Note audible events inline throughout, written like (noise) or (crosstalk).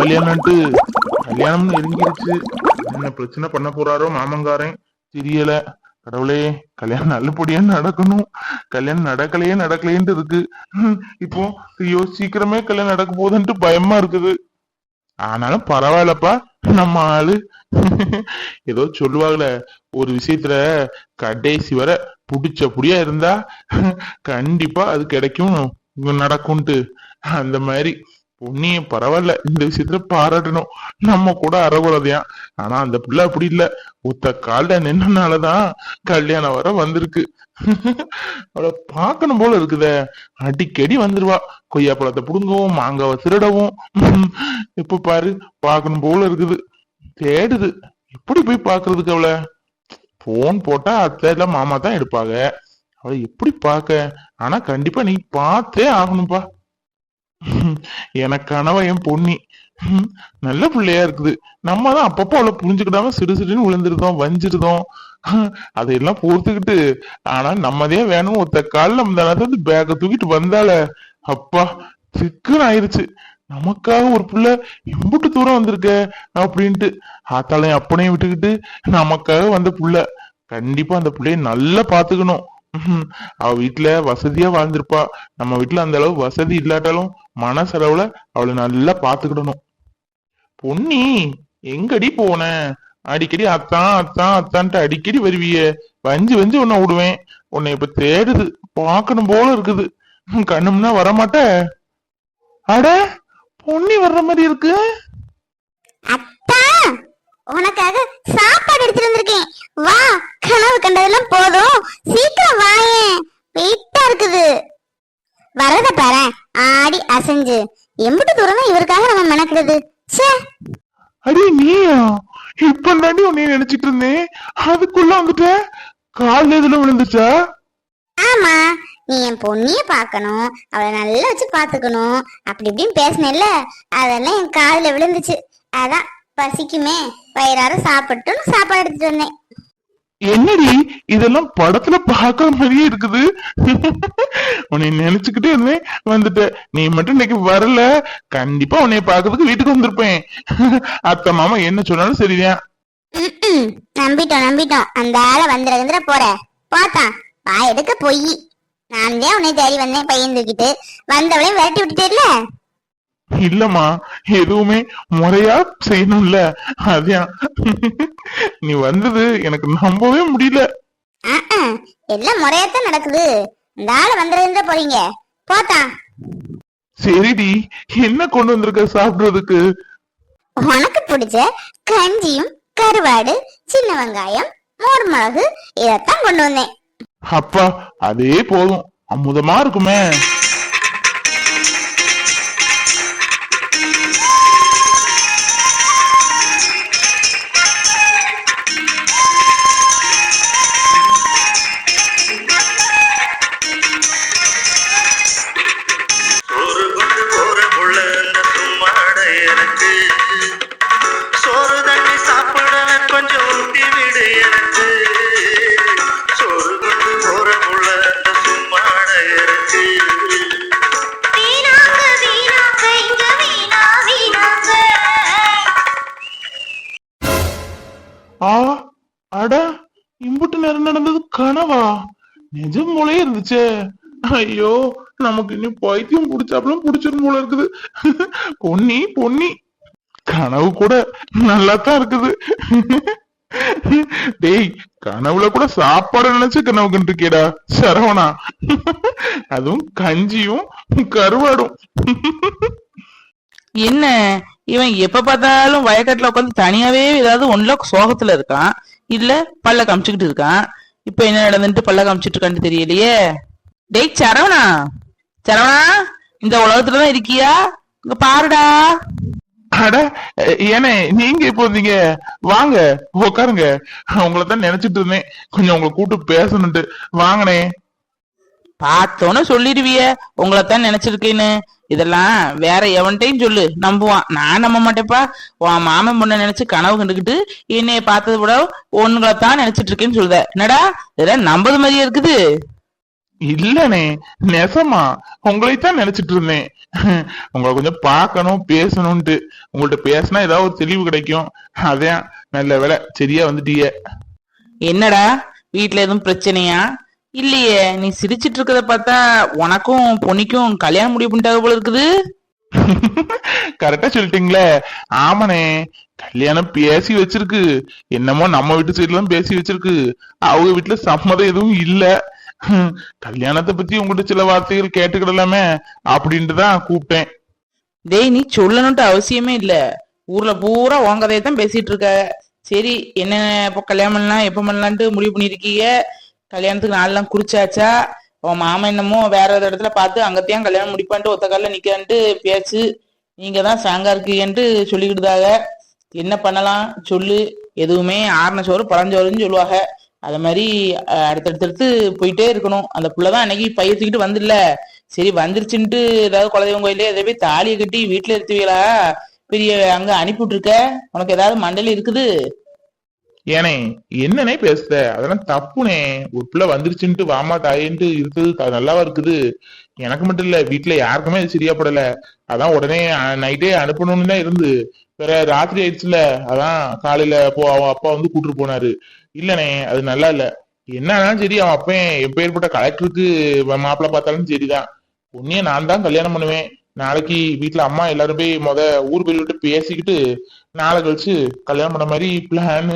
கல்யாணம்ட்டு கல்யாணம் இறங்கிருச்சு என்ன பிரச்சனை பண்ண போறாரோ மாமங்காரன்? தெரியல. கடவுளே கல்யாணம் நல்லபடியா நடக்கணும். கல்யாணம் நடக்கலையே நடக்கலையேன்ட்டு இருக்கு. இப்போ ஐயோ சீக்கிரமே கல்யாணம் நடக்க போகுதுன்ட்டு பயமா இருக்குது. ஆனாலும் பரவாயில்லப்பா நம்ம ஆளு. ஏதோ சொல்லுவாங்கள ஒரு விஷயத்துல கடைசி வர புடிச்ச புடியா இருந்தா கண்டிப்பா அது கிடைக்கும். நடக்கும்ட்டு அந்த மாதிரி. பொன்னிய பரவாயில்ல இந்த விஷயத்துல பாராட்டணும். நம்ம கூட அறகுறதையா ஆனா அந்த பிள்ளை அப்படி இல்ல. ஒத்த கால்ல நின்னனாலதான் கல்யாணம் வர வந்திருக்கு. அவளை பார்க்கணும் போல இருக்குதே. அடிக்கடி வந்துருவா. கொய்யாப்பழத்தை புடுங்கவும் மாங்காவை திருடவும். இப்ப பாரு பார்க்கணும் போல இருக்குது. தேடுது. எப்படி போய் பாக்குறதுக்கு அவளை? போன் போட்டா அத்தை இல்ல மாமா தான் எடுப்பாங்க. அவளை எப்படி பார்க்க? ஆனா கண்டிப்பா நீ பார்த்தே ஆகணும்பா. எனக்கானவ என் பொன்னி ஹம், நல்ல பிள்ளையா இருக்குது. நம்ம தான் அப்பப்போ அவளை புரிஞ்சுக்கிடாம சிடு சிடுன்னு விழுந்துருதோம் வஞ்சிருதோம். அதையெல்லாம் பொறுத்துக்கிட்டு ஆனா நம்மதே வேணும் ஒத்த காலில் நம்ம வந்து பேக்க தூக்கிட்டு வந்தால அப்பா சிக்குன்னு ஆயிருச்சு. நமக்காக ஒரு புள்ள எம்புட்டு தூரம் வந்திருக்க அப்படின்ட்டு. ஆத்தாளையும் அப்பனையும் விட்டுக்கிட்டு நமக்காக வந்த புள்ள. கண்டிப்பா அந்த பிள்ளைய நல்லா பாத்துக்கணும் அவ வீட்டுல வசதியா வாழ்ந்திருப்பா. நம்ம வீட்டுல அந்த அளவு வசதி இல்லாட்டாலும் மனசளவுல அவளை நல்லா பாத்துக்கிடணும். பொன்னி எங்கடி போன? அடிக்கடி அத்தான் அத்தான் அத்தான்ட்டு அடிக்கடி வருவியே. வஞ்சி வஞ்சி உன்னை விடுவேன். உன்னை இப்ப தேடுது. பார்க்கணும் போல இருக்குது. கண்ணும்னா வரமாட்ட? அட பொன்னி வர்ற மாதிரி இருக்கு. அத்தா! உனக்காக சாப்பாடு எடுத்துட்டு வந்திருக்கேன். வா கனவு கண்டதெல்லாம் போதும். சீக்கிரம் வாயேன் வெயிட்டா இருக்குது. வரத பாரு ஆடி அசைஞ்சு. எம்பிட்டு தூரம் இவருக்காக நம்ம மெனக்கிடுது. ச்சே. அடி நீயா? இப்ப தாண்டி உன்னை நினைச்சிட்டு இருந்தேன். அதுக்குள்ள வந்துட்ட? கால் எதுல விழுந்துச்சா ஆமா. நீ என் பொண்ணிய பார்க்கணும். அவளை நல்லா வச்சு பாத்துக்கணும் அப்படி இப்படின்னு பேசினேல்ல. அதெல்லாம் என் காதுல விழுந்துச்சு. அதான் பசிக்குமே வயிறார சாப்பிட்டுன்னு சாப்பாடு எடுத்துட்டு வந்தேன். என்னடி இதெல்லாம் படத்துல பாக்குற மாதிரியே இருக்குது. உன்னை நினைச்சுக்கிட்டே இருந்தேன் வந்துட்ட. நீ மட்டும் இன்னைக்கு வரல. கண்டிப்பா உன்னை பாக்குறதுக்கு வீட்டுக்கு வந்திருப்பேன். அத்தை மாமா என்ன சொன்னாலும் சரிதான். நம்பிட்டோம் நம்பிட்டோம். அந்த ஆளை வந்துட போற. பார்த்தான் வாய் எடுக்க பொய். நான் தான் உன்னை தேடி வந்தேன் பையன் தூக்கிட்டு. வந்தவளையும் விரட்டி விட்டுட்டேல்ல? இல்லம்மா எதுவுமே முறையா செய்யணும்ல. அதான் நீ வந்தது எனக்கு நம்பவே முடியல. எல்லாம் முறையாத்தான் நடக்குது. இந்த ஆளை வந்துட போறீங்க. போத்தான் சரிடி என்ன கொண்டு வந்திருக்க சாப்பிடுறதுக்கு? உனக்கு பிடிச்ச கஞ்சியும் கருவாடு சின்ன வெங்காயம் மோர் மிளகு இதைத்தான் கொண்டு வந்தேன். அப்பா அதே போதும். அமுதமா இருக்குமே. நிஜம் ஐயோ நமக்கு இன்னும் பைத்தியம் பிடிச்சாப்புல பிடிச்சிரும் போல இருக்குது. பொன்னி பொன்னி. கனவு கூட நல்லா தான் இருக்குது. டேய் கனவுல கூட சாப்பாடு நினைச்சு கனவு கண்டிருக்கேடா சரவணா. அதுவும் கஞ்சியும் கருவாடும். என்ன? இவன் எப்ப பார்த்தாலும் வயக்காட்டுல உட்காந்து தனியாவே ஏதாவது ஒண்ணுல சோகத்துல இருக்கான். இல்ல பல்ல கமிச்சுக்கிட்டு இருக்கான். இப்ப என்ன நடந்துட்டு பல்ல காமிச்சிட்டு இருக்கான்னு தெரியலையே. டேய் சரவணா! சரவணா இந்த உலகத்துலதான் இருக்கியா? இங்க பாருடா. அட ஏனே நீங்க இப்போ வந்தீங்க? வாங்க உட்காருங்க உங்களை தான் நினைச்சிட்டு இருந்தேன். கொஞ்சம் உங்களை கூப்பிட்டு பேசணும்ட்டு வாங்கனே பார்த்தோன்னு சொல்லிடுவிய. உங்களைத்தான் நினைச்சிருக்கேன்னு. இதெல்லாம் வேற எவன்கிட்டயும் சொல்லு நம்புவான். நான் நம்ப மாட்டேப்பா உன் மாமன் பொண்ணை நினைச்சு கனவு கண்டுக்கிட்டு என்னைய பார்த்ததை விட உன்களைத்தான் நினைச்சிட்டு இருக்கேன்னு சொல்லுத. என்னடா? இதெல்லாம் நம்பது மாதிரியே இருக்குது. இல்லனே நெசமா. உங்களைத்தான் நினைச்சிட்டு இருந்தேன் உங்களை கொஞ்சம் பார்க்கணும் பேசணும்ட்டு உங்கள்ட்ட பேசினா ஏதாவது ஒரு தெளிவு கிடைக்கும். அதான் நல்ல வேலை சரியா வந்துட்டீங்க என்னடா? வீட்ல எதுவும் பிரச்சனையா? இல்லையே நீ சிரிச்சிட்டு இருக்கத பார்த்தா உனக்கும் பொண்ணிக்கும் கல்யாணம் முடிவு பண்ணிட்டாங்க போல இருக்குது. கரெக்டா சொல்லிட்டீங்களே. ஆமாண்ணே கல்யாணம் பேசி வச்சிருக்கு. என்னமோ நம்ம வீட்டு சைடுல பேசி வச்சிருக்கு. அவங்க வீட்டுல சம்மதம் எதுவும் இல்ல. கல்யாணத்தை பத்தி உங்கள்ட்ட சில வார்த்தைகள் கேட்டுக்கிடலாமே அப்படின்ட்டு தான் கூப்பிட்டேன். டேய் நீ சொல்லணும்ட்டு அவசியமே இல்ல. ஊர்ல பூரா உன் கதையை தான் பேசிட்டு இருக்க. சரி என்ன இப்போ கல்யாணம் பண்ணலாம் எப்ப பண்ணலான்ட்டு முடிவு பண்ணிருக்கீங்க கல்யாணத்துக்கு நாளெல்லாம் குறிச்சாச்சா உன் மாமா என்னமோ வேற ஒரு இடத்துல பார்த்து அங்கத்தையும் கல்யாணம் முடிப்பான்ட்டு ஒத்த காலில் நிக்கான்ட்டு பேச்சு. நீங்க தான் ஸ்ட்ராங்கா இருக்கீங்கன்ட்டு சொல்லிக்கிட்டுதாக என்ன பண்ணலாம்? சொல்லு. எதுவுமே ஆறுன சோறு பழஞ்சோறுன்னு சொல்லுவாங்க. அது மாதிரி அடுத்தடுத்தடுத்து போயிட்டே இருக்கணும். அந்த புள்ளதான் அன்னைக்கு பயிர்த்துக்கிட்டு வந்துடல சரி வந்துருச்சுன்ட்டு ஏதாவது குலதெய்வம் கோயிலே எதை போய் தாலியை கட்டி வீட்டுல இருத்துவீங்களா? பெரிய அங்க அனுப்பிவிட்டுருக்க? உனக்கு ஏதாவது மண்டலி இருக்குது? ஏனே என்னனே பேசுத? அதெல்லாம் தப்புனே. ஒரு பிள்ளை வந்துருச்சுன்ட்டு வாமா தாயேன்ட்டு இருக்குது அது நல்லாவா இருக்குது? எனக்கு மட்டும் இல்ல வீட்டுல யாருக்குமே அது சரியா படல அதான் உடனே நைட்டே அனுப்பணும்னு தான் இருந்து. வேற ராத்திரி ஆயிடுச்சுல அதான் காலையில போ அவன் அப்பா வந்து கூட்டிட்டு போனாரு. இல்லனே அது நல்லா இல்ல. என்னன்னாலும் சரி அவன் அப்பன் எப்பேற்பட்ட கலெக்டருக்கு மாப்பிள்ள பார்த்தாலும் சரிதான். பொண்ணிய நான் தான் கல்யாணம் பண்ணுவேன். நாளைக்கு வீட்டுல அம்மா எல்லாரும் போய் முத ஊர் போயிட்டு பேசிக்கிட்டு நாளை கழிச்சு கல்யாணம் பண்ண மாதிரி பிளான்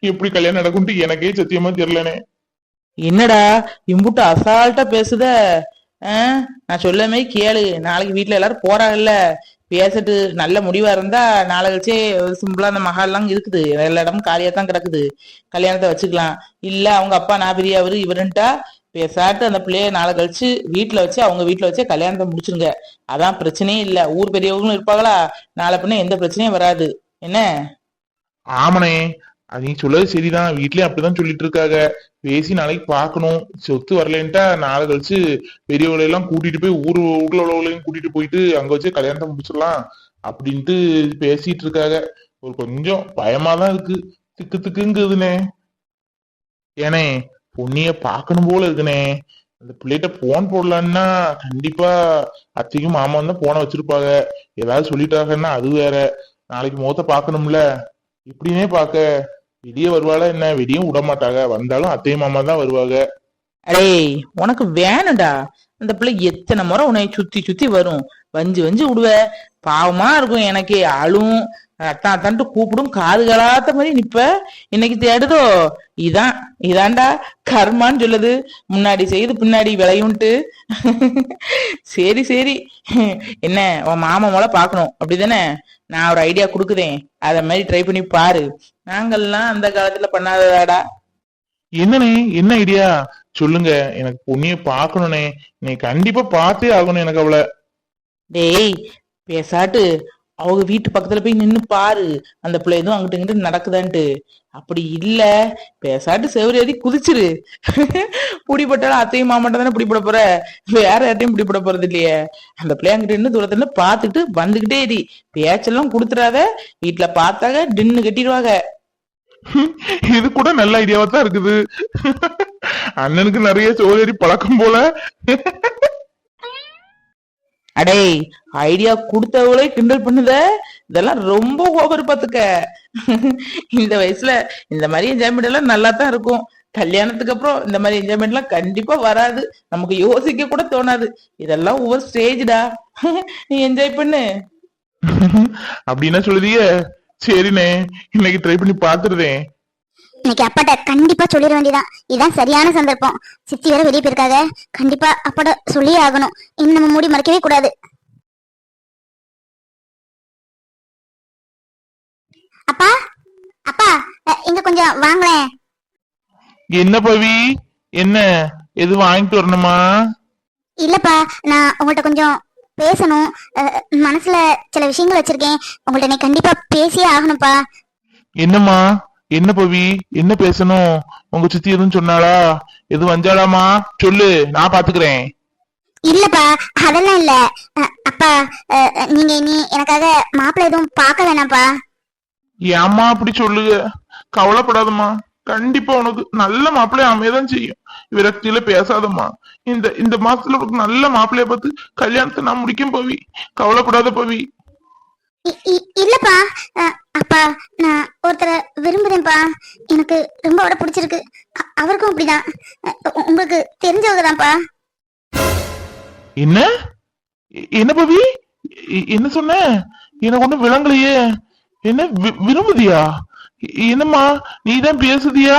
எப்படி கல்யாணம் நடக்கும்ட்டு எனக்கே சத்தியமா தெரியலனே என்னடா இம்புட்டு அசால்ட்டா பேசுத? ஆ, நான் சொல்லமே கேளு. நாளைக்கு வீட்டுல எல்லாரும் போறாங்கல்ல. பேசிட்டு நல்ல முடிவா இருந்தா நாளை கழிச்சே சிம்பிளா அந்த மகால்லாம் இருக்குது. எல்லா இடமும் காலியா தான் கிடக்குது. கல்யாணத்தை வச்சுக்கலாம். இல்ல அவங்க அப்பா நான் பெரியவர் இவருன்ட்டா பேசாட்டு அந்த பிள்ளைய நாளை கழிச்சு வீட்டுல வச்சு அவங்க வீட்டுல வச்சே கல்யாணத்தை முடிச்சிருங்க. அதான் பிரச்சனையே இல்ல. ஊர் பெரியவங்களும் இருப்பாங்களா? நாளை பின்ன எந்த பிரச்சனையும் வராது. என்ன? ஆமனே அது நீ சொல்லது சரிதான். வீட்லயும் அப்படிதான் சொல்லிட்டு இருக்காங்க. பேசி நாளைக்கு பார்க்கணும். சொத்து வரலன்ட்டா நாளை கழிச்சு பெரியவளை எல்லாம் கூட்டிட்டு போய் ஊர் ஊர்ல உள்ளவங்களையும் கூட்டிட்டு போயிட்டு அங்க வச்சு கல்யாணத்தை முடிச்சிடலாம் அப்படின்ட்டு பேசிட்டு இருக்காங்க. ஒரு கொஞ்சம் பயமா தான் இருக்கு. திக்கு திக்குங்குதுனே ஏனே பொண்ணிய பார்க்கணும் போல இருக்குனே அந்த பிள்ளைகிட்ட போன் போடலான்னா கண்டிப்பா அத்தைக்கும் மாமா தான் போனை வச்சிருப்பாங்க. ஏதாவது சொல்லிட்டாங்கன்னா அது வேற. நாளைக்கு முகத்தை பார்க்கணும்ல. இப்படினே பார்க்க வெளியே வருவாளா என்ன? வெளியும் விட மாட்டாங்க. வந்தாலும் அத்தையும் மாமா தான் வருவாங்க. அடேய் உனக்கு வேணும்டா. அந்த பிள்ளை எத்தனை முறை உன்னை சுத்தி சுத்தி வரும். வஞ்சி வஞ்சி விடுவ. பாவமா இருக்கும் எனக்கு. அழும் அத்தான் அத்தான்ட்டு கூப்பிடும். காது கலாத்த மாதிரி நிப்ப. இன்னைக்கு தேடுதோ? இதான். இதான்டா. கர்மான்னு சொல்லுது. முன்னாடி செய்து பின்னாடி விளையும்ட்டு. சரி சரி. என்ன உன் மாமா மூல பாக்கணும் அப்படிதானே? நான் ஒரு ஐடியா கொடுக்குதேன். அத மாதிரி ட்ரை பண்ணி பாரு. நாங்கெல்லாம் அந்த காலத்துல பண்ணாததாடா. என்னண்ணே? என்ன ஐடியா சொல்லுங்க. எனக்கு பொண்ணிய பார்க்கணும்னே நீ கண்டிப்பா பார்த்தே ஆகணும் எனக்கு அவளை. டேய் பேசாட்டு. அவங்க வீட்டு பக்கத்துல போய் நின்னு பாரு அந்த பிள்ளை எதுவும் அங்கிட்டு இங்கிட்டு நடக்குதான்ட்டு. அப்படி இல்ல. பேசாட்டு செவரு ஏறி குதிச்சிரு. பிடிப்பட்டாலும் அத்தையும் மாமாட்டம் தானே பிடிபட போற? வேற யார்ட்டையும் பிடிப்பட போறது இல்லையே. அந்த பிள்ளை அங்கிட்டு நின்று தூரத்துல பாத்துட்டு வந்துகிட்டே இடி பேச்செல்லாம் குடுத்துறாத. வீட்டுல பார்த்தாங்க டின்னு கட்டிடுவாங்க. இது கூட நல்ல ஐடியாவா தான் இருக்குது. அண்ணனுக்கு நிறைய சோதரி பழக்கம் போல. அடேய் ஐடியா கொடுத்தவங்களே கிண்டல் பண்ணுத. இதெல்லாம் ரொம்ப ஓவர் பாத்துக்க இந்த வயசுல இந்த மாதிரி என்ஜாய்மெண்ட் எல்லாம் நல்லா தான் இருக்கும். கல்யாணத்துக்கு அப்புறம் இந்த மாதிரி என்ஜாய்மெண்ட் எல்லாம் கண்டிப்பா வராது. நமக்கு யோசிக்க கூட தோணாது. இதெல்லாம் ஒவ்வொரு ஸ்டேஜ்டா நீ என்ஜாய் பண்ணு. அப்படின்னா சொல்லுதிய. சரிண்ணே இன்னைக்கு ட்ரை பண்ணி பாத்துருதேன் இன்னைக்கு அப்பாட்ட கண்டிப்பா சொல்லிட வேண்டியதான் இதான் சரியான சந்தர்ப்பம். சித்தி வேற வெளியே போயிருக்காங்க. கண்டிப்பா அப்பாட்ட சொல்லியே ஆகணும். இன்னும் நம்ம மூடி மறைக்கவே கூடாது. அப்பா அப்பா இங்க கொஞ்சம் வாங்களேன். என்ன பவி? என்ன? எது வாங்கிட்டு வரணுமா? இல்லப்பா நான் உங்கள்ட்ட கொஞ்சம் பேசணும். மனசுல சில விஷயங்கள் வச்சிருக்கேன். உங்கள்ட்ட கண்டிப்பா பேசியே ஆகணும்ப்பா. என்னம்மா? என்ன பவி? என்ன பேசணும்? உங்க சித்தி எதுவும் சொன்னாளா? எதுவும் வஞ்சாலாமா சொல்லு நான் பாத்துக்கிறேன். இல்லப்பா அதெல்லாம் இல்ல. அ, அப்பா அ, நீங்க இனி எனக்காக மாப்பிள்ளை எதுவும் பார்க்க வேணாம்ப்பா. அப்படி சொல்லுங்க கவலைப்படாதம்மா. கண்டிப்பா உனக்கு நல்ல மாப்பிள்ளை அமையதான் செய்யும். விரக்தியில பேசாதம்மா. இந்த இந்த மாசத்துல உனக்கு நல்ல மாப்பிள்ளைய பார்த்து கல்யாணத்தை நான் முடிக்கும் பவி. கவலைப்படாத பவி. இ- இ- இல்லப்பா. அ- அப்பா நான் ஒருத்தரை விரும்புறேன்ப்பா. எனக்கு ரொம்ப அவரை பிடிச்சிருக்கு. அவருக்கும் அப்படிதான். உங்களுக்கு தெரிஞ்சவங்க தான்ப்பா என்ன? என்ன பவி? என்ன சொன்ன? எனக்கு ஒண்ணும் விளங்கலையே. என்ன விரும்புதியா? என்னம்மா நீ தான் பேசுதியா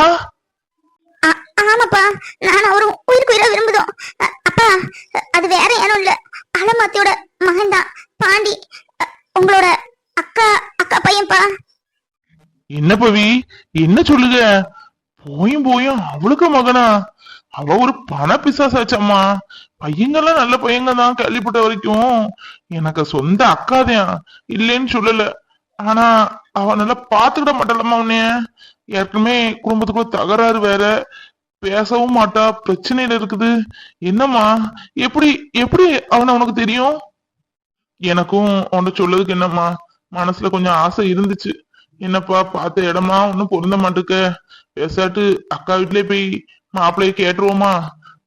ஆமாப்பா. நான் அவரும் உயிருக்கு உயிரா விரும்புதோம். அப்பா அது வேற யாரும் இல்ல. அலமாத்தியோட மகன் தான் பாண்டி உங்களோட அக்கா அக்கா பையன்பா. என்ன பவி? என்ன சொல்லுங்க போயும் போயும் அவளுக்கு மகனா? அவ ஒரு பண பிசாசாச்சம்மா. பையங்கெல்லாம் நல்ல பையங்க தான் கேள்விப்பட்ட வரைக்கும். எனக்கு சொந்த அக்காதான் இல்லைன்னு சொல்லல. ஆனா அவ நல்லா பாத்துக்கிட மாட்டாளம்மா உன்னைய. ஏற்கனவே குடும்பத்துக்குள்ள தகராறு வேற. பேசவும் மாட்டா. பிரச்சனையில இருக்குது. என்னம்மா? எப்படி எப்படி அவனை உனக்கு தெரியும்? எனக்கும் உன்கிட்ட சொல்லதுக்கு என்னம்மா? மனசுல கொஞ்சம் ஆசை இருந்துச்சு. என்னப்பா பார்த்த இடமா? ஒன்னும் பொருந்த மாட்டுக்க. பேசாட்டு அக்கா வீட்லயே போய் மாப்பிள்ளைய கேட்டுருவோமா?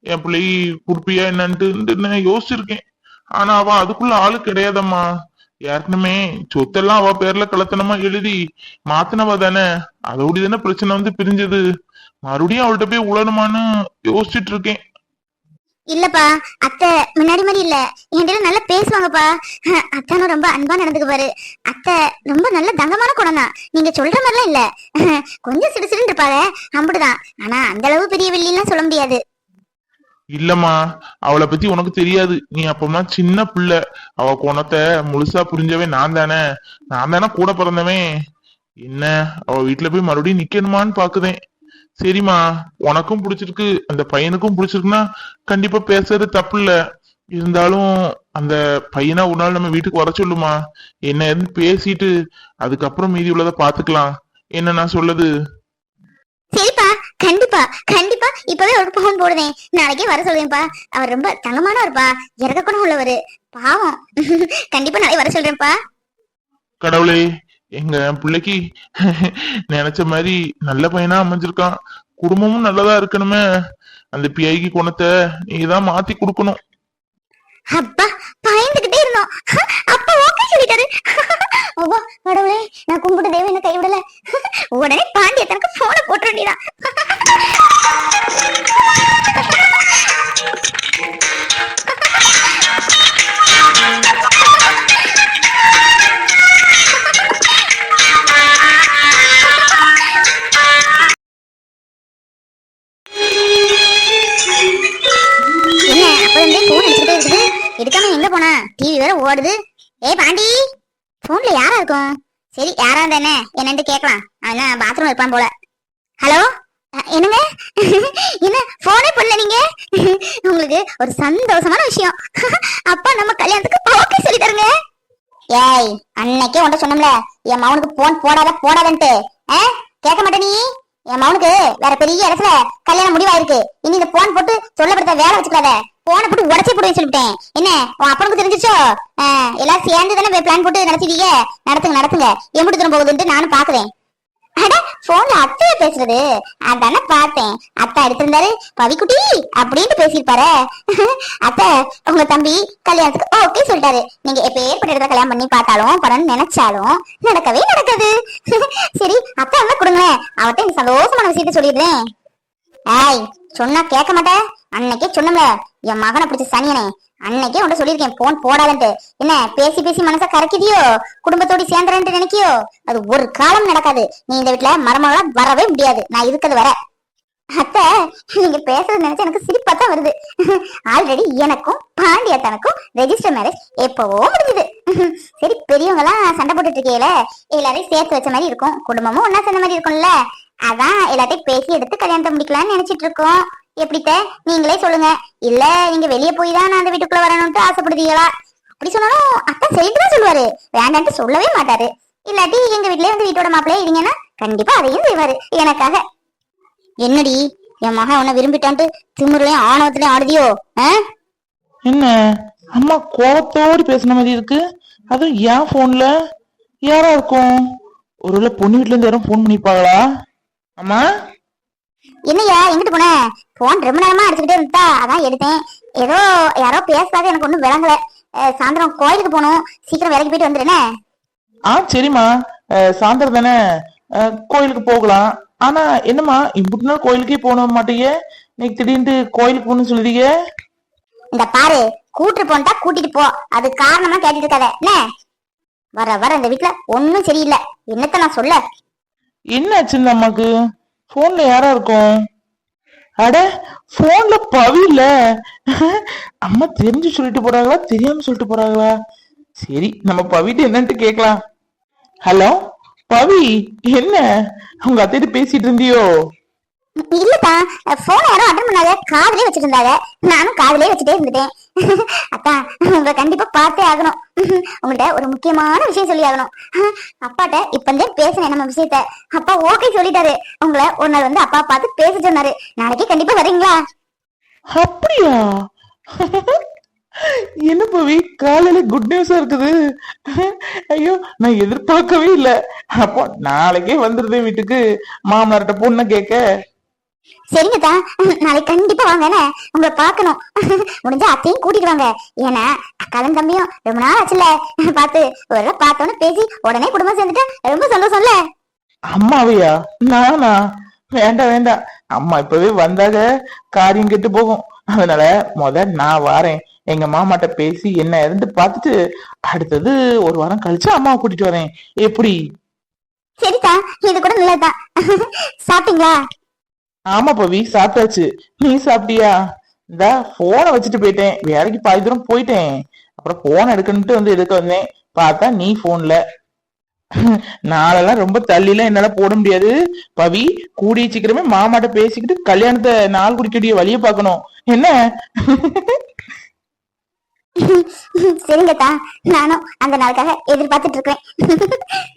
என் பிள்ளை குறிப்பியா என்னன்ட்டு நான் யோசிச்சிருக்கேன். ஆனா அவ அதுக்குள்ள ஆளு கிடையாதம்மா. ஏற்கனவே சொத்தெல்லாம் அவ பேர்ல கலத்தனமா எழுதி மாத்தினவ தானே. அதோடி தானே பிரச்சனை வந்து பிரிஞ்சது. மறுபடியும் அவள்கிட்ட போய் உழணுமான்னு யோசிச்சுட்டு இருக்கேன். இல்லப்பா அத்தை முன்னாடி மாதிரி இல்ல. என்கிட்ட நல்லா பேசுவாங்கப்பா. (laughs) அத்தானும் ரொம்ப அன்பா நடந்துக்கு பாரு அத்தை ரொம்ப நல்ல தங்கமான குணம் தான் நீங்க சொல்ற மாதிரிலாம் இல்ல. (laughs) கொஞ்சம் சிடு சிடுசிடுன்னு இருப்பாங்க அம்புடுதான். ஆனா அந்த அளவு பெரிய வெள்ளிலாம் சொல்ல முடியாது. இல்லம்மா அவளை பத்தி உனக்கு தெரியாது. நீ அப்பமா சின்ன பிள்ளை. அவ குணத்தை முழுசா புரிஞ்சவே நான் தானே. நான் தானே கூட பிறந்தவன். என்ன அவ வீட்டுல போய் மறுபடியும் நிக்கணுமான்னு பாக்குதேன். சரிம்மா உனக்கும் பிடிச்சிருக்கு அந்த பையனுக்கும் பிடிச்சிருக்குன்னா கண்டிப்பா பேசுறது தப்பு இல்ல இருந்தாலும் அந்த பையனா ஒரு நாள் நம்ம வீட்டுக்கு வர சொல்லுமா? என்ன பேசிட்டு அதுக்கப்புறம் மீதி உள்ளதை பாத்துக்கலாம் என்ன நான் சொல்லுது? சரிப்பா கண்டிப்பா கண்டிப்பா. இப்பவே ஒரு போன் போடுவேன் நாளைக்கே வர சொல்லுவேன்ப்பா அவர் ரொம்ப தங்கமானவர்ப்பா இறக்க குணம் உள்ளவரு. பாவம். (laughs) கண்டிப்பா நாளைக்கு வர சொல்றேன்ப்பா. கடவுளே எங்க பிள்ளைக்கு நினைச்ச மாதிரி நல்ல பையனா அமைஞ்சிருக்கான். குடும்பமும் நல்லதா இருக்கணுமே. அந்த பிஐக்கு குணத்தை நீதான் மாத்தி கொடுக்கணும். அப்பா பயந்துகிட்டே இருந்தோம். அப்பா ஓகே சொல்லிட்டாரு. அப்பா கடவுளே நான் கும்பிட்டு தேவ என்ன கைவிடல. உடனே பாண்டிய தனக்கு போன போட்டு வேண்டியதான் வேற ஓடுது. ஏய் பாண்டி. போன்ல யாரா இருக்கும்? சரி யாரா தானே என்னன்னு கேக்கலாம் அவன் பாத்ரூம் இருப்பான் போல. ஹலோ? என்னங்க? (laughs) என்ன போனே பண்ணல நீங்க? (laughs) உங்களுக்கு ஒரு சந்தோஷமான விஷயம். (laughs) அப்பா நம்ம கல்யாணத்துக்கு ஓகே சொல்லி தருங்க. ஏய் அன்னைக்கே உன்ட்ட சொன்னோம்ல என் மவனுக்கு போன் போடாத போடாதன்ட்டு. கேட்க மாட்டே நீ? என் மவனுக்கு வேற பெரிய இடத்துல கல்யாணம் முடிவாயிருக்கு. இனி இந்த போன் போட்டு சொல்லப்படுத்த வேலை வச்சுக்கலாத போன போட்டு உடச்சி போடுவேன் சொல்லிட்டேன் என்ன? உன் அப்பனுக்கு தெரிஞ்சிச்சோ ஆஹ், சேர்ந்து தானே பிளான் போட்டு நடத்திட்டீங்க நடத்துங்க நடத்துங்க. எப்படி தூரம் போகுதுன்ட்டு நானும் பாக்குறேன் அட போன்ல அத்தைய பேசுறது. அதானே பார்த்தேன். அத்தா எடுத்திருந்தாரு. பவிக்குட்டி அப்படின்ட்டு பேசியிருப்பாரு. அத்தை உங்க தம்பி கல்யாணத்துக்கு ஓகே சொல்லிட்டாரு. நீங்க எப்ப ஏற்பட்ட கல்யாணம் பண்ணி பார்த்தாலும் படம் நினைச்சாலும் நடக்கவே நடக்காது. சரி அத்தா என்ன கொடுங்களேன். அவர்கிட்ட சந்தோஷமான விஷயத்த சொல்லிடுறேன். ஏய் சொன்னா கேட்க மாட்டேன் அன்னைக்கே சொன்னோம்ல என் மகனை பிடிச்ச சனியனே. அன்னைக்கே உன்ட்ட சொல்லியிருக்கேன் போன் போடாதன்ட்டு. என்ன பேசி பேசி மனச கரைக்குதியோ? குடும்பத்தோட சேர்ந்துறேன்ட்டு நினைக்கியோ? அது ஒரு காலம் நடக்காது. நீ இந்த வீட்டுல மருமகளா வரவே முடியாது. நான் இருக்கிறது வர. அத்த நீங்க பேசுறது நினைச்சு எனக்கு சிரிப்பா தான் வருது. ஆல்ரெடி எனக்கும் பாண்டியா தனக்கும் ரெஜிஸ்டர் மேரேஜ் எப்பவோ முடிஞ்சது. சரி பெரியவங்க எல்லாம் சண்டை போட்டுட்டு இருக்கையில எல்லாரையும் சேர்த்து வச்ச மாதிரி இருக்கும். குடும்பமும் ஒன்னா சேர்ந்த மாதிரி இருக்கும்ல. அதான் எல்லாத்தையும் பேசி எடுத்து கல்யாணத்தை முடிக்கலாம்னு நினைச்சிட்டு இருக்கோம் எப்படித்த நீங்களே சொல்லுங்க. இல்ல நீங்க வெளியே போய் தான் நான் அந்த வீட்டுக்குள்ள வரணும்ட்டு ஆசைப்படுதீங்களா? அப்படி சொன்னாலும் அத்தா சரிட்டு தான் சொல்லுவாரு. வேண்டான்ட்டு சொல்லவே மாட்டாரு. இல்லாட்டி எங்க வீட்லயே வந்து வீட்டோட மாப்பிள்ளையே இருங்கன்னா கண்டிப்பா அதையும் செய்வாரு. எனக்காக. என்னடி? என் மகன் உன்னை விரும்பிட்டான்ட்டு திமுறையும் ஆணவத்திலையும் ஆடுதியோ? ஆ? என்ன? அம்மா கோபத்தோடு பேசின மாதிரி இருக்கு. அதுவும் ஏன் போன்ல யாரா இருக்கும்? ஒருவேளை பொண்ணு வீட்டுல இருந்து யாரும் போன் பண்ணிப்பாங்களா? அம்மா? என்னய்யா எங்கிட்டு போன? போன் ரொம்ப நேரமா அடிச்சுக்கிட்டே இருந்தா அதான் எடுத்தேன். ஏதோ யாரோ பேசாத எனக்கு ஒண்ணும் விளங்கல. சாயந்தரம் கோயிலுக்கு போகணும். சீக்கிரம் வேலைக்கு போயிட்டு வந்துடுனே ஆ சரிம்மா. சாயந்தரம் தானே? கோயிலுக்கு போகலாம். ஆனா என்னம்மா இம்புட்டு நாள் கோயிலுக்கே போன மாட்டீங்க இன்னைக்கு திடீர்னு கோயிலுக்கு போகணும்னு சொல்லுதீங்க இந்த பாரு கூட்டு போன்ட்டா கூட்டிட்டு போ. அது காரணமா கேட்டுட்டு இருக்காத. என்ன? வர வர இந்த வீட்டுல ஒண்ணும் சரியில்லை. என்னத்த நான் சொல்ல? என்னாச்சு இந்த அம்மாக்கு போன்ல யாரா இருக்கும்? அட போன்ல பவி இல்ல. அம்மா தெரிஞ்சு சொல்லிட்டு போறாங்களா? தெரியாம சொல்லிட்டு போறாங்களா? சரி நம்ம பவிட்டு என்னன்ட்டு கேக்கலாம். ஹலோ பவி என்ன? உங்க அத்தைட்டு பேசிட்டு இருந்தியோ? இல்லத்தா போன் யாரும் அட்டன் பண்ணாத. காதலே வச்சிட்டு இருந்தாங்க நானும் காதலே வச்சுட்டே இருந்துட்டேன். அக்கா உங்க கண்டிப்பா பார்த்தே ஆகணும். உங்கள்ட்ட ஒரு முக்கியமான விஷயம் சொல்லி ஆகணும் அப்பாட்ட இப்ப இருந்தே பேசினேன் நம்ம விஷயத்த. அப்பா ஓகே சொல்லிட்டாரு. உங்களை ஒரு நாள் வந்து அப்பா பார்த்து பேச சொன்னாரு. நாளைக்கு கண்டிப்பா வரீங்களா? அப்படியா? என்ன பவி? காலையில குட் நியூஸா இருக்குது. ஐயோ நான் எதிர்பார்க்கவே இல்ல. அப்போ நாளைக்கே வந்துருது வீட்டுக்கு. மாமனார்ட்ட பொண்ணை கேட்க. சரிங்கத்தா நாளைக்கு கண்டிப்பா வாங்க என்ன? உங்களை பார்க்கணும். முடிஞ்சா அத்தையும் கூட்டிட்டு வாங்க. ஏன்னா அக்காலும் தம்பியும் ரொம்ப நாள் ஆச்சுல பார்த்து ஒரு பார்த்தோன்னு பேசி உடனே குடும்பம் சேர்ந்துட்டா ரொம்ப சந்தோஷம்ல. அம்மாவையா? நானா? வேண்டாம் வேண்டாம். அம்மா இப்பவே வந்தாக காரியம் கெட்டு போகும். அதனால முத நான் வாரேன். எங்க மாமாட்ட பேசி என்ன இருந்து பார்த்துட்டு அடுத்தது ஒரு வாரம் கழிச்சு அம்மாவை கூட்டிட்டு வரேன். எப்படி? சரிதா இது கூட நல்லதுதான். சாப்பிட்டீங்களா? ஆமா பவி சாப்பிட்டாச்சு. நீ சாப்பிட்டியா? இந்த போனை வச்சுட்டு போயிட்டேன். வேலைக்கு பாதி தூரம் போயிட்டேன். அப்புறம் போன் எடுக்கணுட்டு வந்து எடுக்க வந்தேன்? பார்த்தா நீ போன்ல நாளெல்லாம் ரொம்ப தள்ளிலாம் என்னால போட முடியாது. பவி கூடிய சீக்கிரமே மாமாட்ட பேசிக்கிட்டு கல்யாணத்தை நாள் குடிக்கக்கூடிய வழியை பார்க்கணும். என்ன? (laughs) சரிங்கக்கா நானும் அந்த நாளுக்காக எதிர்பார்த்துட்டு இருக்கேன். (laughs)